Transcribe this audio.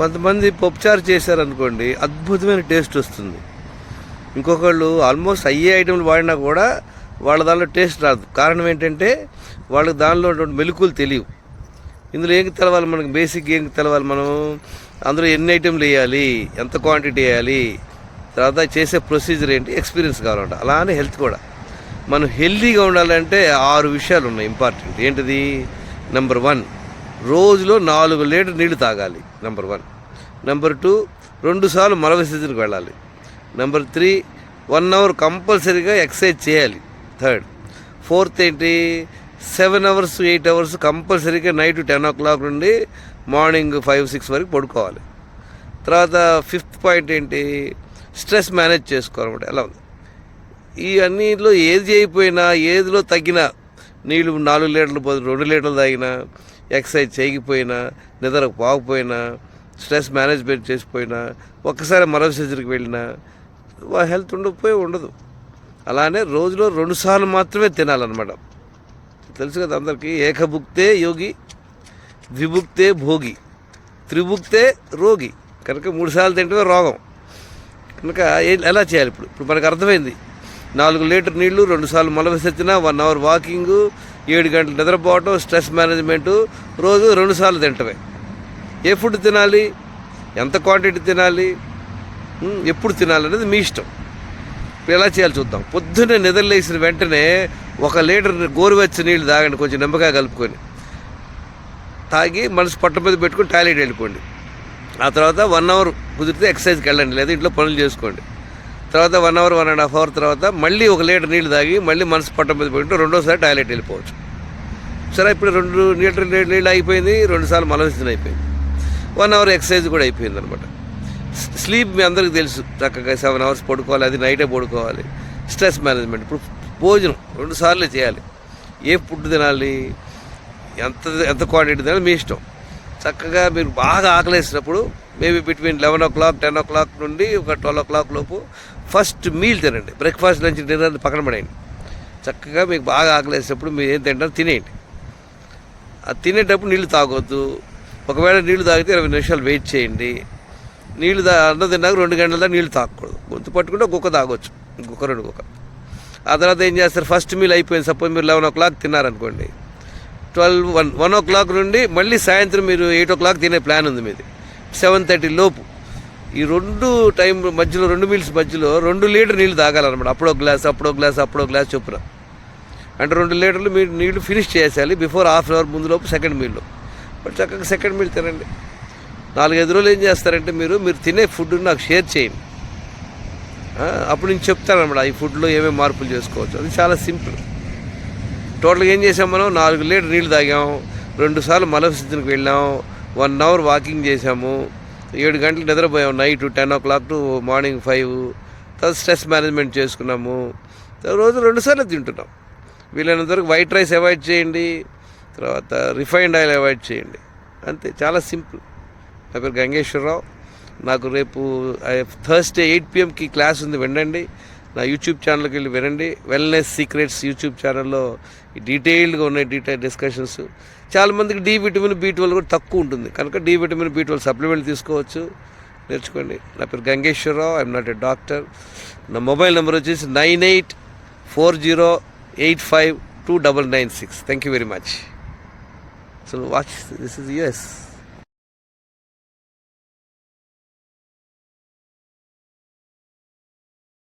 కొంతమంది పప్పుచారు చేశారనుకోండి అద్భుతమైన టేస్ట్ వస్తుంది. ఇంకొకళ్ళు ఆల్మోస్ట్ అయ్యే ఐటెంలు వాడినా కూడా వాళ్ళ దానిలో టేస్ట్ రాదు. కారణం ఏంటంటే వాళ్ళకి దానిలో ఉన్నటువంటి మెలకువలు తెలియవు. ఇందులో ఏం తెలవాలి మనకి? బేసిక్ ఏం తెలవాలి మనం? అందులో ఎన్ని ఐటెంలు వేయాలి? ఎంత క్వాంటిటీ వేయాలి? తర్వాత చేసే ప్రొసీజర్ ఏంటి? ఎక్స్పీరియన్స్ కావాలంట. అలానే హెల్త్ కూడా. మనం హెల్తీగా ఉండాలంటే ఆరు విషయాలు ఉన్నాయి ఇంపార్టెంట్. ఏంటిది? నెంబర్ వన్ రోజులో నాలుగు లీటర్ నీళ్ళు తాగాలి నెంబర్ వన్ నెంబర్ టూ రెండు సార్లు మల వెళ్ళాలి. నెంబర్ త్రీ వన్ అవర్ కంపల్సరీగా ఎక్సర్సైజ్ చేయాలి. థర్డ్ ఫోర్త్ ఏంటి? సెవెన్ అవర్స్ ఎయిట్ అవర్స్ కంపల్సరీగా నైట్ టెన్ ఓ క్లాక్ నుండి మార్నింగ్ ఫైవ్ సిక్స్ వరకు పడుకోవాలి. తర్వాత ఫిఫ్త్ పాయింట్ ఏంటి? స్ట్రెస్ మేనేజ్ చేసుకోవాలన్నమాట. ఎలా ఉంది? ఈ అన్నిలో ఏది అయిపోయినా ఏదిలో తగ్గినా నీళ్ళు నాలుగు లీటర్లు బదులు రెండు లీటర్లు తాగినా ఎక్సర్సైజ్ చేయకపోయినా నిద్ర పోకపోయినా స్ట్రెస్ మేనేజ్మెంట్ చేసిపోయినా ఒక్కసారి మరో సర్జరీకి వెళ్ళినా హెల్త్ ఉండకపోయి ఉండదు. అలానే రోజులో రెండు సార్లు మాత్రమే తినాలన్నమాట. తెలుసు కదా అందరికీ ఏకభుక్తే యోగి ద్విభుక్తే భోగి త్రిభుక్తే రోగి. కనుక మూడుసార్లు తింటే రోగం. కనుక ఎలా చేయాలి ఇప్పుడు? ఇప్పుడు మనకు అర్థమైంది. నాలుగు లీటర్ నీళ్ళు రెండు సార్లు మల వన్ అవర్ వాకింగ్ ఏడు గంటలు నిద్రపోవటం స్ట్రెస్ మేనేజ్మెంటు రోజు రెండు సార్లు తింటమే. ఏ ఫుడ్ తినాలి? ఎంత క్వాంటిటీ తినాలి? ఎప్పుడు తినాలి అనేది మీ ఇష్టం. ఇప్పుడు ఎలా చేయాలి చూద్దాం. పొద్దున్నే నిద్రలేసిన వెంటనే ఒక లీటర్ గోరువెచ్చ నీళ్ళు తాగండి కొంచెం నిమ్మకాయ కలుపుకొని. తాగి మనసు పట్ట మీద పెట్టుకొని టాయిలెట్ వెళ్ళిపోండి. ఆ తర్వాత వన్ అవర్ కుదిరితే ఎక్సర్సైజ్కి వెళ్ళండి లేదా ఇంట్లో పనులు చేసుకోండి. తర్వాత one hour one and half hour తర్వాత మళ్ళీ ఒక లీటర్ నీళ్ళు తాగి మళ్ళీ మనసు పట్ట మీద పెట్టుకుంటే రెండోసారి టాయిలెట్ వెళ్ళిపోవచ్చు. సరే ఇప్పుడు రెండు లీటర్ నీళ్ళు అయిపోయింది రెండు సార్లు మలవిసిన అయిపోయింది. వన్ అవర్ ఎక్సర్సైజ్ కూడా అయిపోయింది అనమాట స్లీప్ మీ అందరికీ తెలుసు. చక్కగా సెవెన్ అవర్స్ పడుకోవాలి అది నైటే పడుకోవాలి. స్ట్రెస్ మేనేజ్మెంట్ ఇప్పుడు భోజనం రెండు సార్లు చేయాలి. ఏ ఫుడ్ తినాలి ఎంత ఎంత క్వాంటిటీ తినాలి మీ ఇష్టం. చక్కగా మీరు బాగా ఆకలేసినప్పుడు maybe between eleven o'clock ten o'clock నుండి ఒక ట్వెల్వ్ ఓ క్లాక్ లోపు ఫస్ట్ మీల్ తినండి. బ్రేక్ఫాస్ట్ లంచ్ డిన్నర్ పక్కన పడేయండి. చక్కగా మీకు బాగా ఆకలేసినప్పుడు మీరు ఏం తింటారో తినేయండి. అది తినేటప్పుడు నీళ్ళు తాగొద్దు. ఒకవేళ నీళ్ళు తాగితే ఇరవై నిమిషాలు వెయిట్ చేయండి. నీళ్ళు తా అన్నం తిన్నాక రెండు గంటల దాకా నీళ్ళు తాగకూడదు. గొంతు పట్టుకుంటే గుక్క తాగొచ్చు. గుక్క రెండు గుక్క ఆ తర్వాత ఏం చేస్తారు? ఫస్ట్ మీల్ అయిపోయింది. సపోజ్ మీరు లెవెన్ ఓ క్లాక్ తిన్నారనుకోండి. Twelve one one o'clock నుండి మళ్ళీ సాయంత్రం మీరు ఎయిట్ ఓ క్లాక్ తినే ప్లాన్ ఉంది మీది. సెవెన్ థర్టీ లోపు. ఈ రెండు టైం మధ్యలో రెండు మీల్స్ మధ్యలో రెండు లీటర్ నీళ్ళు తాగాలన్నమాట. అప్పుడో గ్లాస్ అప్పుడో గ్లాస్ అప్పుడో గ్లాస్ చొప్పున. అంటే రెండు లీటర్లు మీరు నీళ్ళు ఫినిష్ చేసేయాలి బిఫోర్ హాఫ్ అన్ అవర్ ముందులోపు సెకండ్ మీల్లో. బట్ చక్కగా సెకండ్ మీల్ తినండి. నాలుగైదు రోజులు ఏం చేస్తారంటే మీరు మీరు తినే ఫుడ్ నాకు షేర్ చేయండి. అప్పుడు నేను చెప్తానమాట ఈ ఫుడ్లో ఏమేమి మార్పులు చేసుకోవచ్చు? అది చాలా సింపుల్. టోటల్గా ఏం చేసాం మనం? నాలుగు లీటర్ నీళ్ళు తాగాం. రెండుసార్లు సార్లు వెళ్ళాము వెళ్ళాం. వన్ అవర్ వాకింగ్ చేసాము ఏడు గంటలు నిద్రపోయాం. Night ten o'clock to morning five. తర్వాత స్ట్రెస్ మేనేజ్మెంట్ చేసుకున్నాము. రోజు రెండుసార్లు తింటున్నాం. వీలైనంత వరకు వైట్ రైస్ అవాయిడ్ చేయండి. తర్వాత రిఫైన్డ్ ఆయిల్ అవాయిడ్ చేయండి. అంతే చాలా సింపుల్. నా పేరు గంగేశ్వరరావు. నాకు రేపు థర్స్డే ఎయిట్ పిఎంకి క్లాస్ ఉంది. వినండి. నా యూట్యూబ్ ఛానల్కి వెళ్ళి వినండి. వెల్నెస్ సీక్రెట్స్ యూట్యూబ్ ఛానల్లో డీటెయిల్డ్గా ఉన్నాయి డీటెయిల్ డిస్కషన్స్ చాలామందికి డి విటమిన్ బీ ట్వెల్వ్ కూడా తక్కువ ఉంటుంది. కనుక D vitamin B twelve supplement తీసుకోవచ్చు. నేర్చుకోండి. నా పేరు Gangeswararao. I'm not a doctor నా మొబైల్ నెంబర్ వచ్చేసి nine eight four zero eight five two double nine six. Thank you very much so watch this is us